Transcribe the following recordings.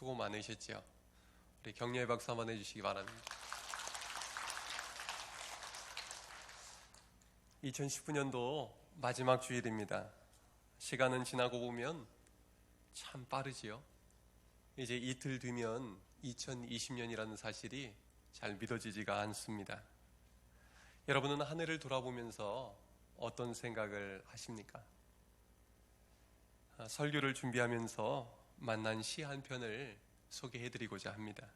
수고 많으셨죠? 우리 격려의 박수 한번 해주시기 바랍니다. 2019년도 마지막 주일입니다. 시간은 지나고 보면 참 빠르지요. 이제 이틀 뒤면 2020년이라는 사실이 잘 믿어지지가 않습니다. 여러분은 한 해를 돌아보면서 어떤 생각을 하십니까? 아, 설교를 준비하면서 만난 시 한 편을 소개해드리고자 합니다.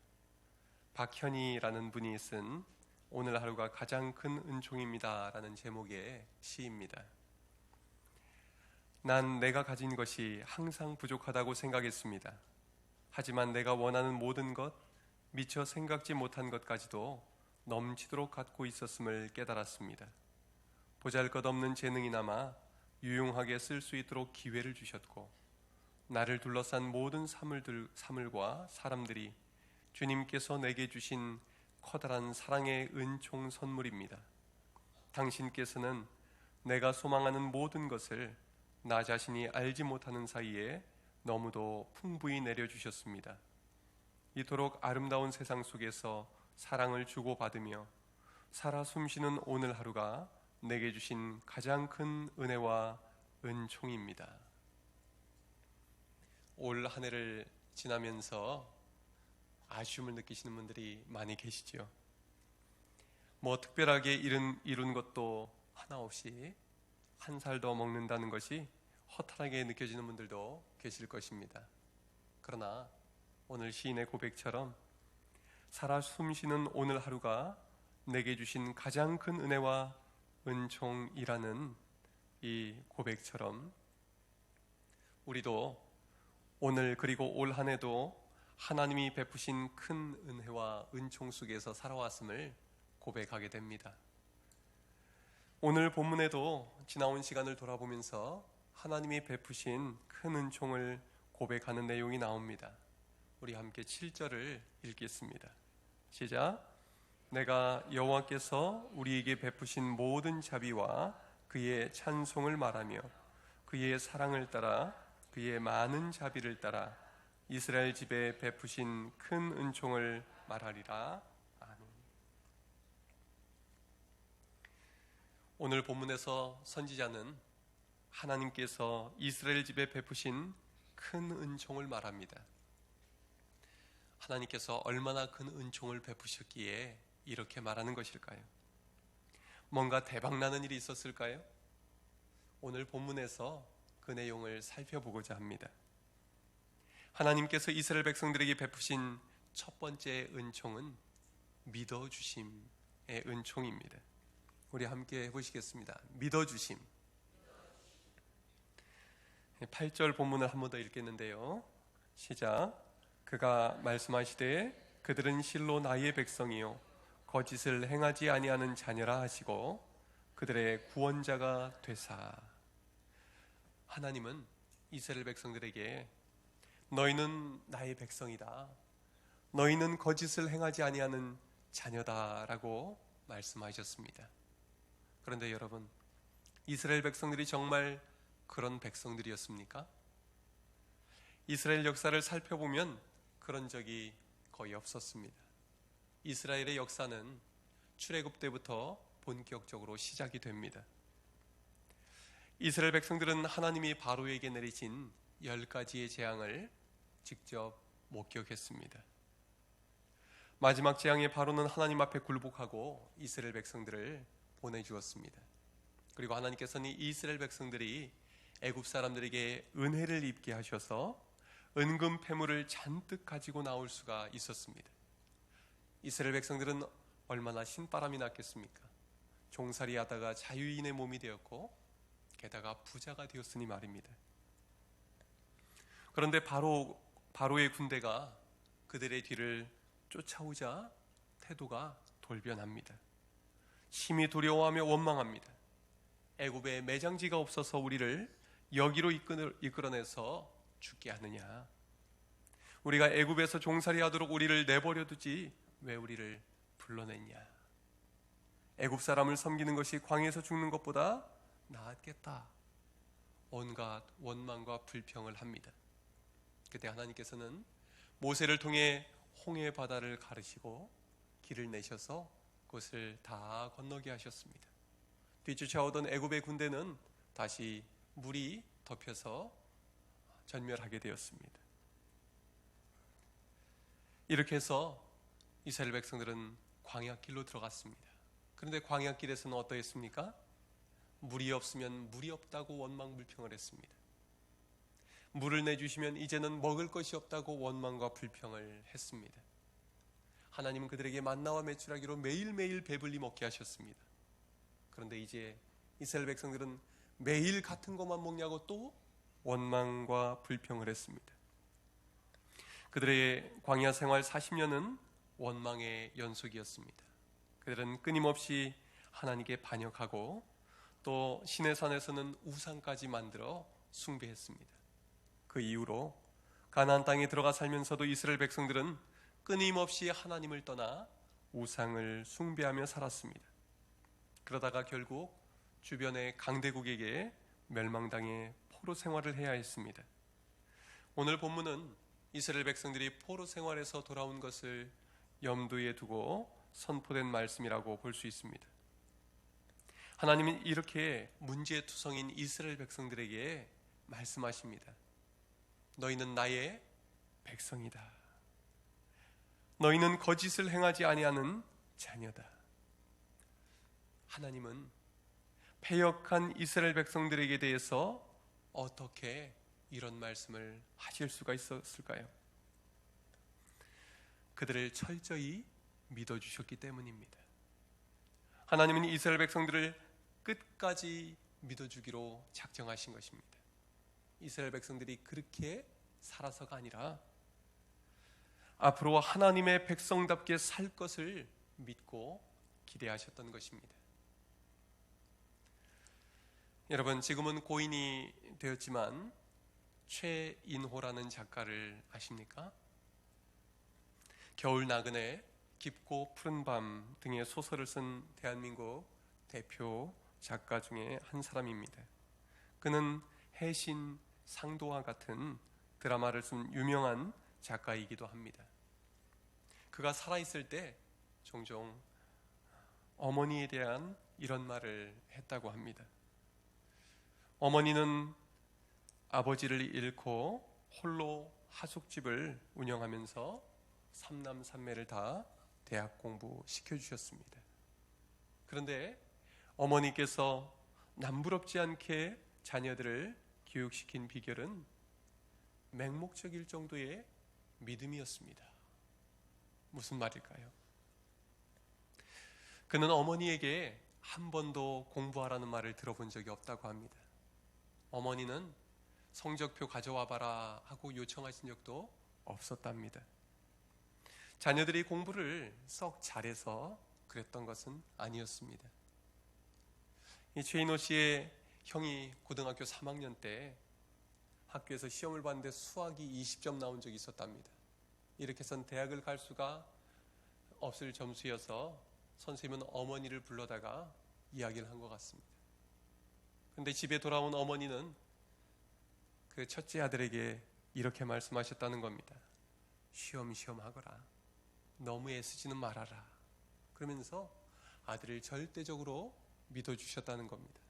박현이라는 분이 쓴 오늘 하루가 가장 큰 은총입니다. 라는 제목의 시입니다. 난 내가 가진 것이 항상 부족하다고 생각했습니다. 하지만 내가 원하는 모든 것, 미처 생각지 못한 것까지도 넘치도록 갖고 있었음을 깨달았습니다. 보잘 것 없는 재능이나마 유용하게 쓸 수 있도록 기회를 주셨고, 나를 둘러싼 모든 사물들, 사물과 사람들이 주님께서 내게 주신 커다란 사랑의 은총 선물입니다. 당신께서는 내가 소망하는 모든 것을 나 자신이 알지 못하는 사이에 너무도 풍부히 내려주셨습니다. 이토록 아름다운 세상 속에서 사랑을 주고받으며 살아 숨쉬는 오늘 하루가 내게 주신 가장 큰 은혜와 은총입니다. 올 한 해를 지나면서 아쉬움을 느끼시는 분들이 많이 계시죠. 뭐 특별하게 이룬, 이룬 것도 하나 없이 한 살 더 먹는다는 것이 허탈하게 느껴지는 분들도 계실 것입니다. 그러나 오늘 시인의 고백처럼 살아 숨쉬는 오늘 하루가 내게 주신 가장 큰 은혜와 은총이라는 이 고백처럼 우리도 오늘 그리고 올 한 해도 하나님이 베푸신 큰 은혜와 은총 속에서 살아왔음을 고백하게 됩니다. 오늘 본문에도 지나온 시간을 돌아보면서 하나님이 베푸신 큰 은총을 고백하는 내용이 나옵니다. 우리 함께 7절을 읽겠습니다. 시작. 내가 여호와께서 우리에게 베푸신 모든 자비와 그의 찬송을 말하며 그의 사랑을 따라 그의 많은 자비를 따라 이스라엘 집에 베푸신 큰 은총을 말하리라. 아멘. 오늘 본문에서 선지자는 하나님께서 이스라엘 집에 베푸신 큰 은총을 말합니다. 하나님께서 얼마나 큰 은총을 베푸셨기에 이렇게 말하는 것일까요? 뭔가 대박나는 일이 있었을까요? 오늘 본문에서 그 내용을 살펴보고자 합니다. 하나님께서 이스라엘 백성들에게 베푸신 첫 번째 은총은 믿어주심의 은총입니다. 우리 함께 해보시겠습니다. 믿어주심. 8절 본문을 한 번 더 읽겠는데요. 시작. 그가 말씀하시되 그들은 실로 나의 백성이요 거짓을 행하지 아니하는 자녀라 하시고 그들의 구원자가 되사 하나님은 이스라엘 백성들에게 너희는 나의 백성이다. 너희는 거짓을 행하지 아니하는 자녀다라고 말씀하셨습니다. 그런데 여러분, 이스라엘 백성들이 정말 그런 백성들이었습니까? 이스라엘 역사를 살펴보면 그런 적이 거의 없었습니다. 이스라엘의 역사는 출애굽 때부터 본격적으로 시작이 됩니다. 이스라엘 백성들은 하나님이 바로에게 내리신 열 가지의 재앙을 직접 목격했습니다. 마지막 재앙의 바로는 하나님 앞에 굴복하고 이스라엘 백성들을 보내주었습니다. 그리고 하나님께서는 이스라엘 백성들이 애굽 사람들에게 은혜를 입게 하셔서 은금 패물을 잔뜩 가지고 나올 수가 있었습니다. 이스라엘 백성들은 얼마나 신바람이 났겠습니까? 종살이 하다가 자유인의 몸이 되었고 게다가 부자가 되었으니 말입니다. 그런데 바로 바로의 군대가 그들의 뒤를 쫓아오자 태도가 돌변합니다. 심히 두려워하며 원망합니다. 애굽에 매장지가 없어서 우리를 여기로 이끌어내서 죽게 하느냐? 우리가 애굽에서 종살이 하도록 우리를 내버려 두지 왜 우리를 불러냈냐? 애굽 사람을 섬기는 것이 광에서 죽는 것보다 나았겠다. 온갖 원망과 불평을 합니다. 그때 하나님께서는 모세를 통해 홍해 바다를 가르시고 길을 내셔서 그것을 다 건너게 하셨습니다. 뒤쫓아오던 애굽의 군대는 다시 물이 덮여서 전멸하게 되었습니다. 이렇게 해서 이스라엘 백성들은 광야길로 들어갔습니다. 그런데 광야길에서는 어떠했습니까? 물이 없으면 물이 없다고 원망 불평을 했습니다. 물을 내주시면 이제는 먹을 것이 없다고 원망과 불평을 했습니다. 하나님은 그들에게 만나와 매출하기로 매일매일 배불리 먹게 하셨습니다. 그런데 이제 이스라엘 백성들은 매일 같은 것만 먹냐고 또 원망과 불평을 했습니다. 그들의 광야 생활 40년은 원망의 연속이었습니다. 그들은 끊임없이 하나님께 반역하고 또 신의 산에서는 우상까지 만들어 숭배했습니다. 그 이후로 가나안 땅에 들어가 살면서도 이스라엘 백성들은 끊임없이 하나님을 떠나 우상을 숭배하며 살았습니다. 그러다가 결국 주변의 강대국에게 멸망당해 포로 생활을 해야 했습니다. 오늘 본문은 이스라엘 백성들이 포로 생활에서 돌아온 것을 염두에 두고 선포된 말씀이라고 볼 수 있습니다. 하나님은 이렇게 문제투성인 이스라엘 백성들에게 말씀하십니다. 너희는 나의 백성이다. 너희는 거짓을 행하지 아니하는 자녀다. 하나님은 패역한 이스라엘 백성들에게 대해서 어떻게 이런 말씀을 하실 수가 있었을까요? 그들을 철저히 믿어주셨기 때문입니다. 하나님은 이스라엘 백성들을 끝까지 믿어주기로 작정하신 것입니다. 이스라엘 백성들이 그렇게 살아서가 아니라 앞으로 하나님의 백성답게 살 것을 믿고 기대하셨던 것입니다. 여러분, 지금은 고인이 되었지만 최인호라는 작가를 아십니까? 겨울 나그네, 깊고 푸른 밤 등의 소설을 쓴 대한민국 대표 작가 중에 한 사람입니다. 그는 해신 상도와 같은 드라마를 쓴 유명한 작가이기도 합니다. 그가 살아있을 때 종종 어머니에 대한 이런 말을 했다고 합니다. 어머니는 아버지를 잃고 홀로 하숙집을 운영하면서 삼남 삼매를 다 대학 공부 시켜주셨습니다. 그런데 어머니께서 남부럽지 않게 자녀들을 교육시킨 비결은 맹목적일 정도의 믿음이었습니다. 무슨 말일까요? 그는 어머니에게 한 번도 공부하라는 말을 들어본 적이 없다고 합니다. 어머니는 성적표 가져와 봐라 하고 요청하신 적도 없었답니다. 자녀들이 공부를 썩 잘해서 그랬던 것은 아니었습니다. 이 최인호 씨의 형이 고등학교 3학년 때 학교에서 시험을 봤는데 수학이 20점 나온 적이 있었답니다. 이렇게 해선 대학을 갈 수가 없을 점수여서 선생님은 어머니를 불러다가 이야기를 한 것 같습니다. 근데 집에 돌아온 어머니는 그 첫째 아들에게 이렇게 말씀하셨다는 겁니다. 쉬엄쉬엄 하거라. 너무 애쓰지는 말아라. 그러면서 아들을 절대적으로 믿어주셨다는 겁니다.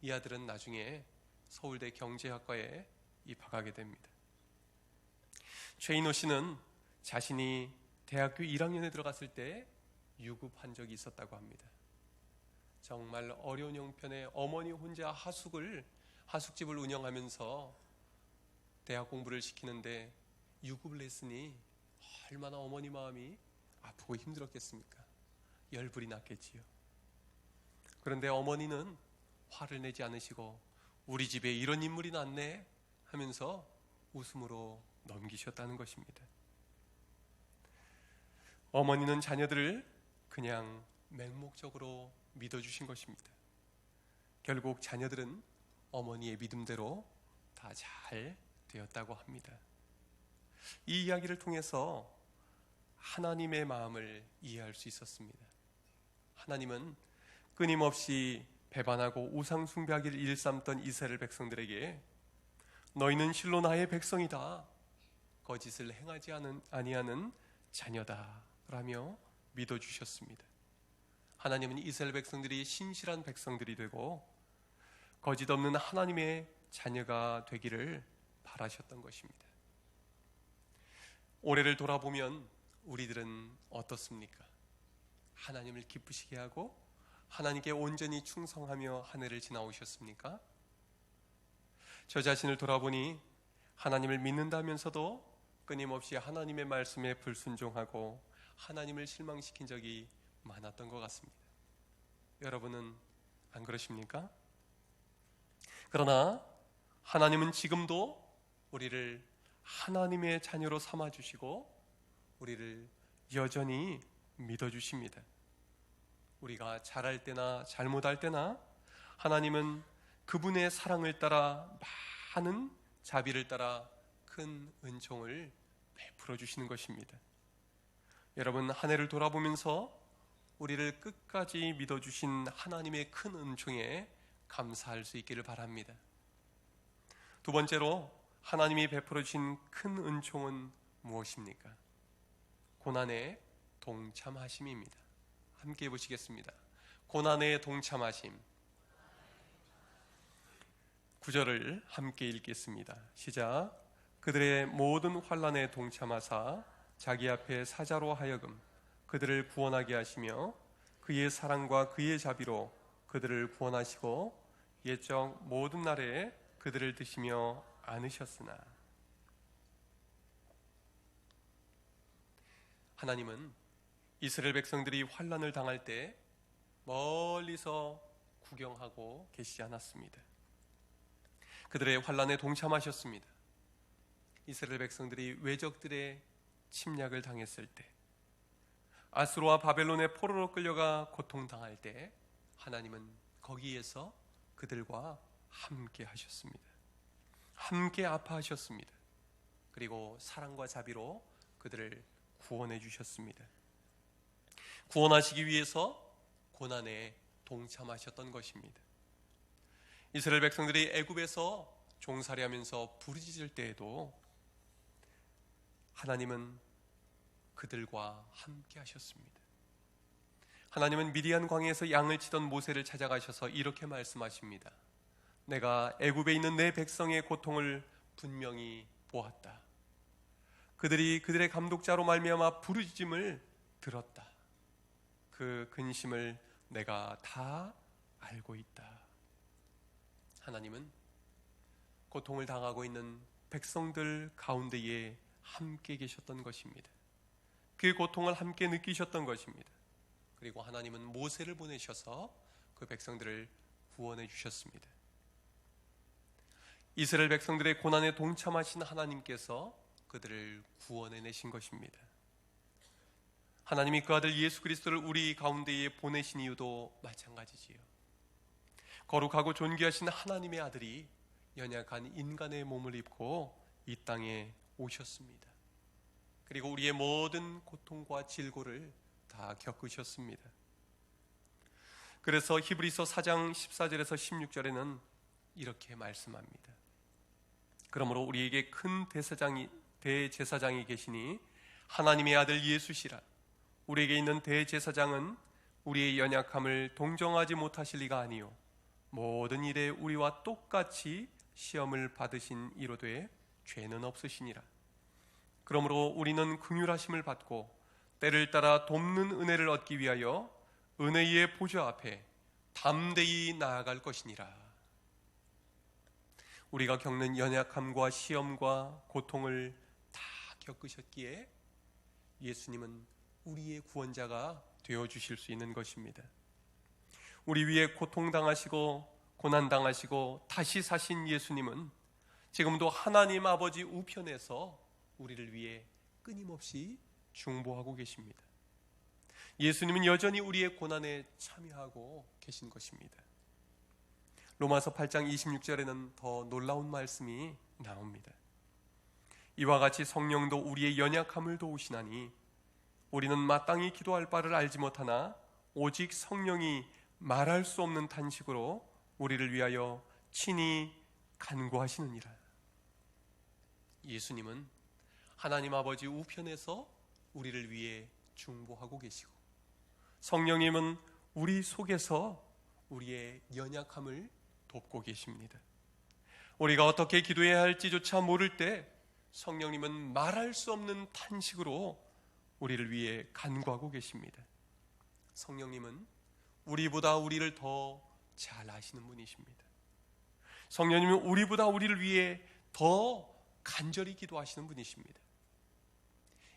이 아들은 나중에 서울대 경제학과에 입학하게 됩니다. 최인호 씨는 자신이 대학교 1학년에 들어갔을 때 유급한 적이 있었다고 합니다. 정말 어려운 형편에 어머니 혼자 하숙을 하숙집을 운영하면서 대학 공부를 시키는데 유급을 했으니 얼마나 어머니 마음이 아프고 힘들었겠습니까? 열불이 났겠지요. 그런데 어머니는 화를 내지 않으시고 우리 집에 이런 인물이 났네 하면서 웃음으로 넘기셨다는 것입니다. 어머니는 자녀들을 그냥 맹목적으로 믿어주신 것입니다. 결국 자녀들은 어머니의 믿음대로 다 잘 되었다고 합니다. 이 이야기를 통해서 하나님의 마음을 이해할 수 있었습니다. 하나님은 끊임없이 배반하고 우상 숭배하기를 일삼던 이스라엘 백성들에게 너희는 실로 나의 백성이다. 거짓을 행하지 않은 아니하는 자녀다 라며 믿어 주셨습니다. 하나님은 이스라엘 백성들이 신실한 백성들이 되고 거짓 없는 하나님의 자녀가 되기를 바라셨던 것입니다. 올해를 돌아보면 우리들은 어떻습니까? 하나님을 기쁘시게 하고 하나님께 온전히 충성하며 한 해를 지나오셨습니까? 저 자신을 돌아보니 하나님을 믿는다면서도 끊임없이 하나님의 말씀에 불순종하고 하나님을 실망시킨 적이 많았던 것 같습니다. 여러분은 안 그러십니까? 그러나 하나님은 지금도 우리를 하나님의 자녀로 삼아 주시고 우리를 여전히 믿어 주십니다. 우리가 잘할 때나 잘못할 때나 하나님은 그분의 사랑을 따라 많은 자비를 따라 큰 은총을 베풀어 주시는 것입니다. 여러분 한 해를 돌아보면서 우리를 끝까지 믿어 주신 하나님의 큰 은총에 감사할 수 있기를 바랍니다. 두 번째로 하나님이 베풀어 주신 큰 은총은 무엇입니까? 고난에 동참하심입니다. 함께 보시겠습니다. 고난에 동참하심. 구절을 함께 읽겠습니다. 시작. 그들의 모든 환란에 동참하사 자기 앞에 사자로 하여금 그들을 구원하게 하시며 그의 사랑과 그의 자비로 그들을 구원하시고 옛적 모든 날에 그들을 드시며 안으셨으나 하나님은 이스라엘 백성들이 환란을 당할 때 멀리서 구경하고 계시지 않았습니다. 그들의 환란에 동참하셨습니다. 이스라엘 백성들이 외적들의 침략을 당했을 때 아스로와 바벨론의 포로로 끌려가 고통당할 때 하나님은 거기에서 그들과 함께 하셨습니다. 함께 아파하셨습니다. 그리고 사랑과 자비로 그들을 구원해 주셨습니다. 구원하시기 위해서 고난에 동참하셨던 것입니다. 이스라엘 백성들이 애굽에서 종살이 하면서 부르짖을 때에도 하나님은 그들과 함께 하셨습니다. 하나님은 미디안 광야에서 양을 치던 모세를 찾아가셔서 이렇게 말씀하십니다. 내가 애굽에 있는 내 백성의 고통을 분명히 보았다. 그들이 그들의 감독자로 말미암아 부르짖음을 들었다. 그 근심을 내가 다 알고 있다. 하나님은 고통을 당하고 있는 백성들 가운데에 함께 계셨던 것입니다. 그 고통을 함께 느끼셨던 것입니다. 그리고 하나님은 모세를 보내셔서 그 백성들을 구원해 주셨습니다. 이스라엘 백성들의 고난에 동참하신 하나님께서 그들을 구원해 내신 것입니다. 하나님이 그 아들 예수 그리스도를 우리 가운데에 보내신 이유도 마찬가지지요. 거룩하고 존귀하신 하나님의 아들이 연약한 인간의 몸을 입고 이 땅에 오셨습니다. 그리고 우리의 모든 고통과 질고를 다 겪으셨습니다. 그래서 히브리서 4장 14절에서 16절에는 이렇게 말씀합니다. 그러므로 우리에게 큰 대사장이 대제사장이 계시니 하나님의 아들 예수시라. 우리에게 있는 대제사장은 우리의 연약함을 동정하지 못하실 리가 아니요 모든 일에 우리와 똑같이 시험을 받으신 이로되 죄는 없으시니라. 그러므로 우리는 긍휼하심을 받고 때를 따라 돕는 은혜를 얻기 위하여 은혜의 보좌 앞에 담대히 나아갈 것이니라. 우리가 겪는 연약함과 시험과 고통을 다 겪으셨기에 예수님은 우리의 구원자가 되어 주실 수 있는 것입니다. 우리 위에 고통당하시고 고난당하시고 다시 사신 예수님은 지금도 하나님 아버지 우편에서 우리를 위해 끊임없이 중보하고 계십니다. 예수님은 여전히 우리의 고난에 참여하고 계신 것입니다. 로마서 8장 26절에는 더 놀라운 말씀이 나옵니다. 이와 같이 성령도 우리의 연약함을 도우시나니 우리는 마땅히 기도할 바를 알지 못하나 오직 성령이 말할 수 없는 탄식으로 우리를 위하여 친히 간구하시느니라. 예수님은 하나님 아버지 우편에서 우리를 위해 중보하고 계시고 성령님은 우리 속에서 우리의 연약함을 돕고 계십니다. 우리가 어떻게 기도해야 할지조차 모를 때 성령님은 말할 수 없는 탄식으로 우리를 위해 간구하고 계십니다. 성령님은 우리보다 우리를 더 잘 아시는 분이십니다. 성령님은 우리보다 우리를 위해 더 간절히 기도하시는 분이십니다.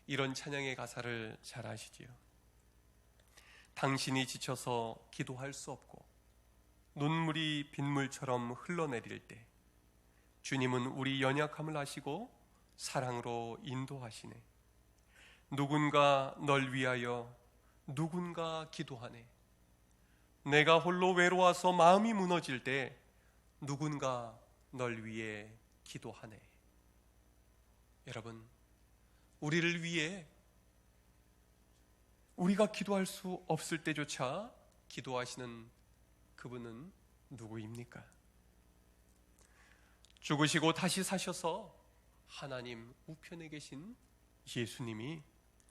이런 찬양의 가사를 잘 아시지요. 당신이 지쳐서 기도할 수 없고 눈물이 빗물처럼 흘러내릴 때 주님은 우리 연약함을 아시고 사랑으로 인도하시네. 누군가 널 위하여 누군가 기도하네. 내가 홀로 외로워서 마음이 무너질 때 누군가 널 위해 기도하네. 여러분, 우리를 위해 우리가 기도할 수 없을 때조차 기도하시는 그분은 누구입니까? 죽으시고 다시 사셔서 하나님 우편에 계신 예수님이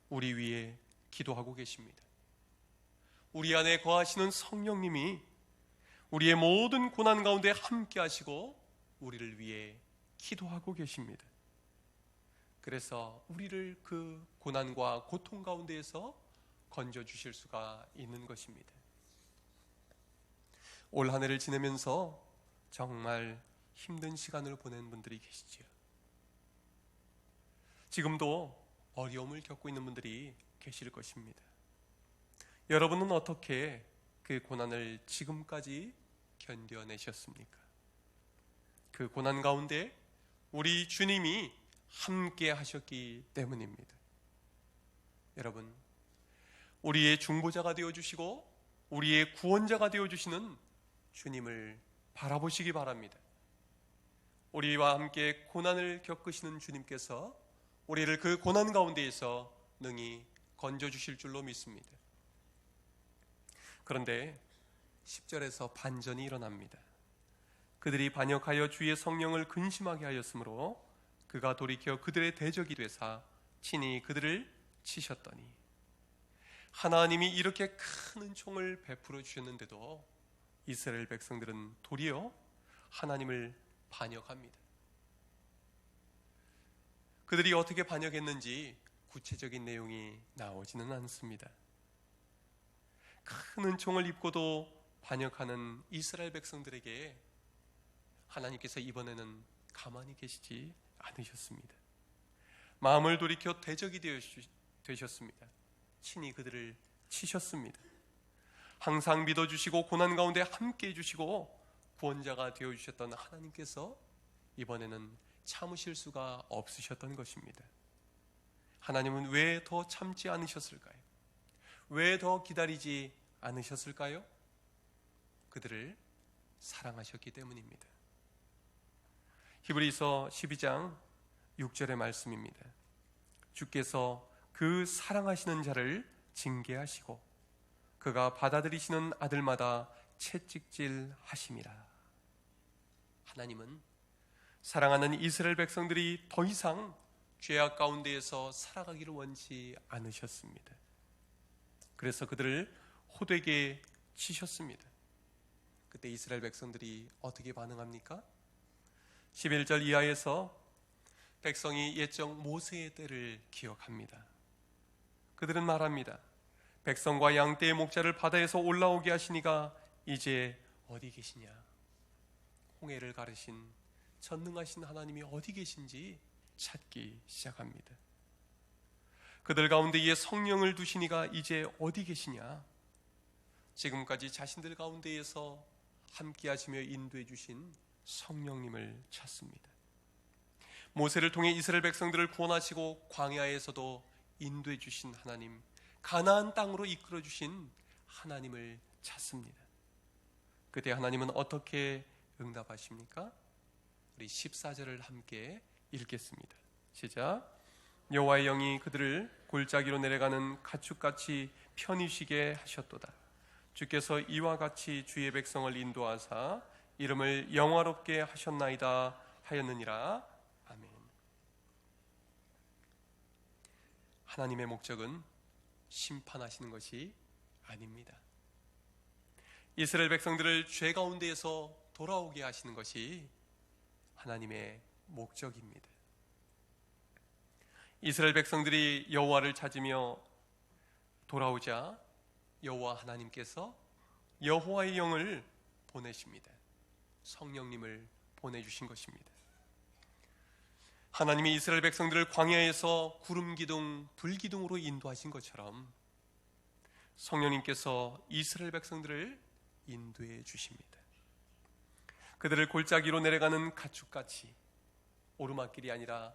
우리 위에 기도하고 계십니다. 우리 안에 거하시는 성령님이 우리의 모든 고난 가운데 함께 하시고 우리를 위해 기도하고 계십니다. 그래서 우리를 그 고난과 고통 가운데에서 건져 주실 수가 있는 것입니다. 올 한 해를 지내면서 정말 힘든 시간을 보낸 분들이 계시지요. 지금도 어려움을 겪고 있는 분들이 계실 것입니다. 여러분은 어떻게 그 고난을 지금까지 견뎌내셨습니까? 그 고난 가운데 우리 주님이 함께 하셨기 때문입니다. 여러분, 우리의 중보자가 되어 주시고 우리의 구원자가 되어 주시는 주님을 바라보시기 바랍니다. 우리와 함께 고난을 겪으시는 주님께서 우리를 그 고난 가운데에서 능히 건져 주실 줄로 믿습니다. 그런데 10절에서 반전이 일어납니다. 그들이 반역하여 주의 성령을 근심하게 하였으므로 그가 돌이켜 그들의 대적이 되사 친히 그들을 치셨더니 하나님이 이렇게 큰 은총을 베풀어 주셨는데도 이스라엘 백성들은 도리어 하나님을 반역합니다. 그들이 어떻게 반역했는지 구체적인 내용이 나오지는 않습니다. 큰 은총을 입고도 반역하는 이스라엘 백성들에게 하나님께서 이번에는 가만히 계시지 않으셨습니다. 마음을 돌이켜 대적이 되셨습니다. 친히 그들을 치셨습니다. 항상 믿어주시고 고난 가운데 함께 해주시고 구원자가 되어주셨던 하나님께서 이번에는 참으실 수가 없으셨던 것입니다. 하나님은 왜 더 참지 않으셨을까요? 왜 더 기다리지 않으셨을까요? 그들을 사랑하셨기 때문입니다. 히브리서 12장 6절의 말씀입니다. 주께서 그 사랑하시는 자를 징계하시고 그가 받아들이시는 아들마다 채찍질 하심이라. 하나님은 사랑하는 이스라엘 백성들이 더 이상 죄악 가운데에서 살아가기를 원치 않으셨습니다. 그래서 그들을 호되게 치셨습니다. 그때 이스라엘 백성들이 어떻게 반응합니까? 11절 이하에서 백성이 옛적 모세의 때를 기억합니다. 그들은 말합니다. 백성과 양떼의 목자를 바다에서 올라오게 하시니가 이제 어디 계시냐? 홍해를 가르신 전능하신 하나님이 어디 계신지 찾기 시작합니다. 그들 가운데 에 성령을 두시니가 이제 어디 계시냐? 지금까지 자신들 가운데에서 함께 하시며 인도해 주신 성령님을 찾습니다. 모세를 통해 이스라엘 백성들을 구원하시고 광야에서도 인도해 주신 하나님, 가나안 땅으로 이끌어 주신 하나님을 찾습니다. 그때 하나님은 어떻게 응답하십니까? 우리 14절을 함께 읽겠습니다. 시작. 여호와의 영이 그들을 골짜기로 내려가는 가축같이 편히 쉬게 하셨도다. 주께서 이와 같이 주의 백성을 인도하사 이름을 영화롭게 하셨나이다 하였느니라. 아멘. 하나님의 목적은 심판하시는 것이 아닙니다. 이스라엘 백성들을 죄 가운데에서 돌아오게 하시는 것이 하나님의 목적입니다. 이스라엘 백성들이 여호와를 찾으며 돌아오자 여호와 하나님께서 여호와의 영을 보내십니다. 성령님을 보내주신 것입니다. 하나님이 이스라엘 백성들을 광야에서 구름 기둥, 불 기둥으로 인도하신 것처럼 성령님께서 이스라엘 백성들을 인도해 주십니다. 그들을 골짜기로 내려가는 가축같이 오르막길이 아니라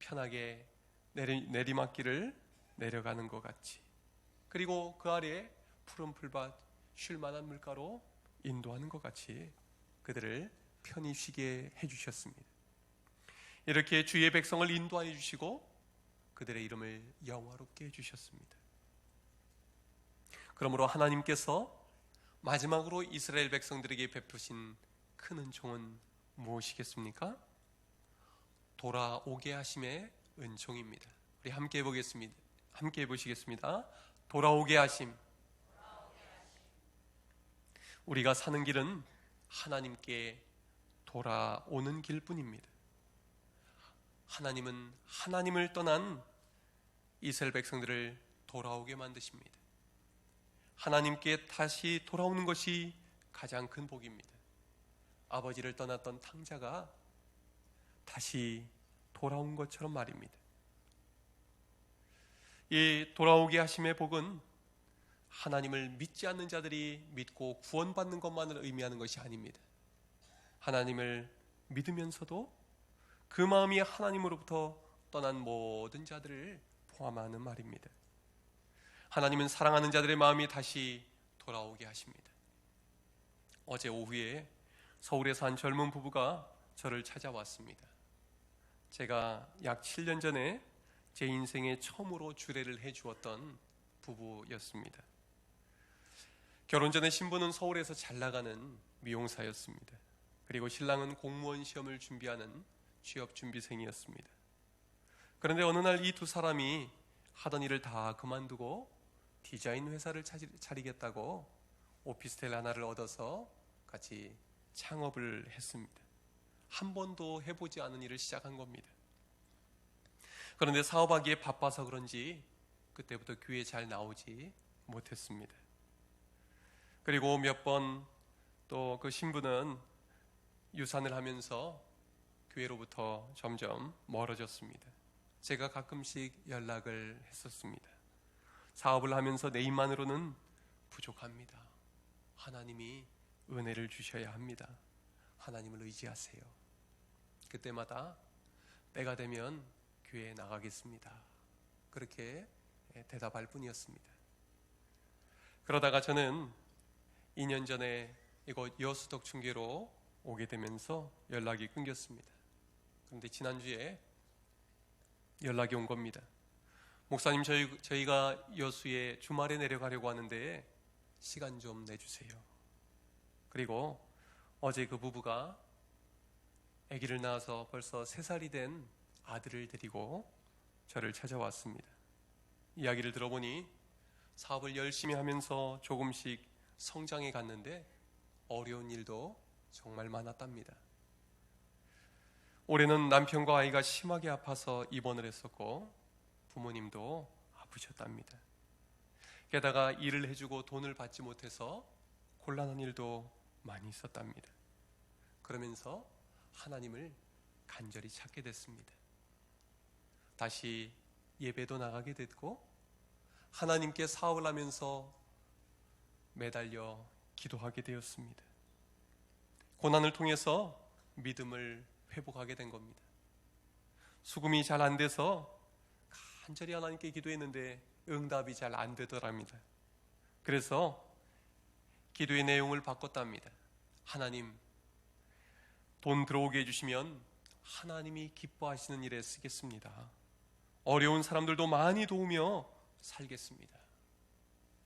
편하게 내리, 내리막길을 내려가는 것 같이 그리고 그 아래에 푸른 풀밭 쉴 만한 물가로 인도하는 것 같이 그들을 편히 쉬게 해주셨습니다. 이렇게 주의 백성을 인도하여 주시고 그들의 이름을 영화롭게 해주셨습니다. 그러므로 하나님께서 마지막으로 이스라엘 백성들에게 베푸신 큰 은총은 무엇이겠습니까? 돌아오게 하심의 은총입니다. 우리 함께 해보겠습니다. 함께 해보시겠습니다. 돌아오게 하심. 우리가 사는 길은 하나님께 돌아오는 길뿐입니다. 하나님은 하나님을 떠난 이스라엘 백성들을 돌아오게 만드십니다. 하나님께 다시 돌아오는 것이 가장 큰 복입니다. 아버지를 떠났던 탕자가 다시 돌아온 것처럼 말입니다. 이 돌아오게 하심의 복은 하나님을 믿지 않는 자들이 믿고 구원받는 것만을 의미하는 것이 아닙니다. 하나님을 믿으면서도 그 마음이 하나님으로부터 떠난 모든 자들을 포함하는 말입니다. 하나님은 사랑하는 자들의 마음이 다시 돌아오게 하십니다. 어제 오후에 서울에서 한 젊은 부부가 저를 찾아왔습니다. 제가 약 7년 전에 제 인생에 처음으로 주례를 해 주었던 부부였습니다. 결혼 전에 신부는 서울에서 잘 나가는 미용사였습니다. 그리고 신랑은 공무원 시험을 준비하는 취업 준비생이었습니다. 그런데 어느 날 이 두 사람이 하던 일을 다 그만두고 디자인 회사를 차리겠다고 오피스텔 하나를 얻어서 같이 창업을 했습니다. 한 번도 해보지 않은 일을 시작한 겁니다. 그런데 사업하기에 바빠서 그런지 그때부터 교회 잘 나오지 못했습니다. 그리고 몇 번 또 그 신부는 유산을 하면서 교회로부터 점점 멀어졌습니다. 제가 가끔씩 연락을 했었습니다. 사업을 하면서 내 힘만으로는 부족합니다. 하나님이 은혜를 주셔야 합니다. 하나님을 의지하세요. 그때마다 때가 되면 교회에 나가겠습니다. 그렇게 대답할 뿐이었습니다. 그러다가 저는 2년 전에 이곳 여수덕 중계로 오게 되면서 연락이 끊겼습니다. 그런데 지난주에 연락이 온 겁니다. 목사님 저희 저희가 여수에 주말에 내려가려고 하는데 시간 좀 내주세요. 그리고 어제 그 부부가 아기를 낳아서 벌써 세 살이 된 아들을 데리고 저를 찾아왔습니다. 이야기를 들어보니 사업을 열심히 하면서 조금씩 성장해 갔는데 어려운 일도 정말 많았답니다. 올해는 남편과 아이가 심하게 아파서 입원을 했었고 부모님도 아프셨답니다. 게다가 일을 해주고 돈을 받지 못해서 곤란한 일도 많이 있었답니다. 그러면서 하나님을 간절히 찾게 됐습니다. 다시 예배도 나가게 됐고 하나님께 사업을 하면서 매달려 기도하게 되었습니다. 고난을 통해서 믿음을 회복하게 된 겁니다. 수금이 잘 안 돼서 간절히 하나님께 기도했는데 응답이 잘 안 되더랍니다. 그래서 기도의 내용을 바꿨답니다. 하나님, 돈 들어오게 해주시면 하나님이 기뻐하시는 일에 쓰겠습니다. 어려운 사람들도 많이 도우며 살겠습니다.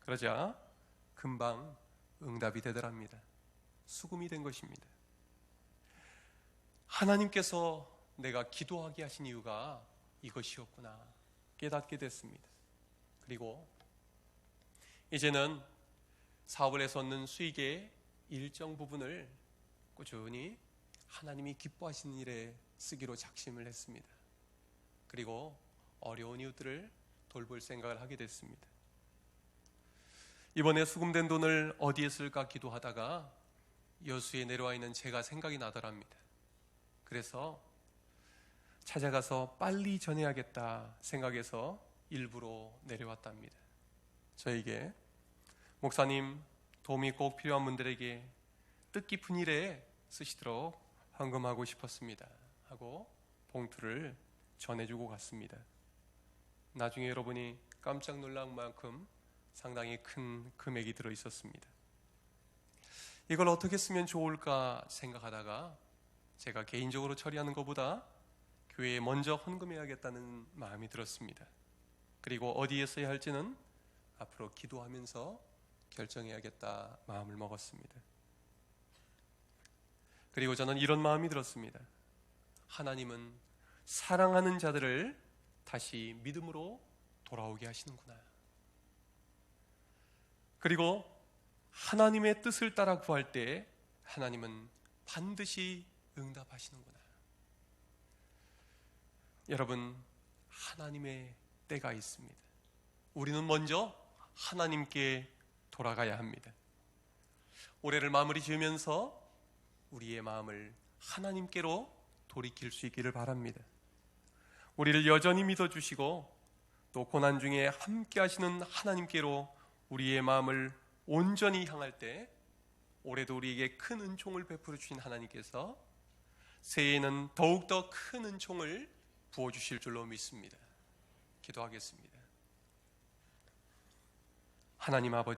그러자 금방 응답이 되더랍니다. 수금이 된 것입니다. 하나님께서 내가 기도하게 하신 이유가 이것이었구나. 깨닫게 됐습니다. 그리고 이제는 사업을 해서 얻는 수익의 일정 부분을 꾸준히 하나님이 기뻐하시는 일에 쓰기로 작심을 했습니다. 그리고 어려운 이웃들을 돌볼 생각을 하게 됐습니다. 이번에 수금된 돈을 어디에 쓸까 기도하다가 여수에 내려와 있는 제가 생각이 나더랍니다. 그래서 찾아가서 빨리 전해야겠다 생각해서 일부러 내려왔답니다. 저에게 목사님 도움이 꼭 필요한 분들에게 뜻깊은 일에 쓰시도록 헌금하고 싶었습니다. 하고 봉투를 전해주고 갔습니다. 나중에 여러분이 깜짝 놀랄 만큼 상당히 큰 금액이 들어 있었습니다. 이걸 어떻게 쓰면 좋을까 생각하다가 제가 개인적으로 처리하는 것보다 교회에 먼저 헌금해야겠다는 마음이 들었습니다. 그리고 어디에 써야 할지는 앞으로 기도하면서 결정해야겠다 마음을 먹었습니다. 그리고 저는 이런 마음이 들었습니다. 하나님은 사랑하는 자들을 다시 믿음으로 돌아오게 하시는구나. 그리고 하나님의 뜻을 따라 구할 때 하나님은 반드시 응답하시는구나. 여러분, 하나님의 때가 있습니다. 우리는 먼저 하나님께 돌아가야 합니다. 올해를 마무리 지으면서 우리의 마음을 하나님께로 돌이킬 수 있기를 바랍니다. 우리를 여전히 믿어주시고 또 고난 중에 함께 하시는 하나님께로 우리의 마음을 온전히 향할 때 올해도 우리에게 큰 은총을 베풀어 주신 하나님께서 새해에는 더욱더 큰 은총을 부어 주실 줄로 믿습니다. 기도하겠습니다. 하나님 아버지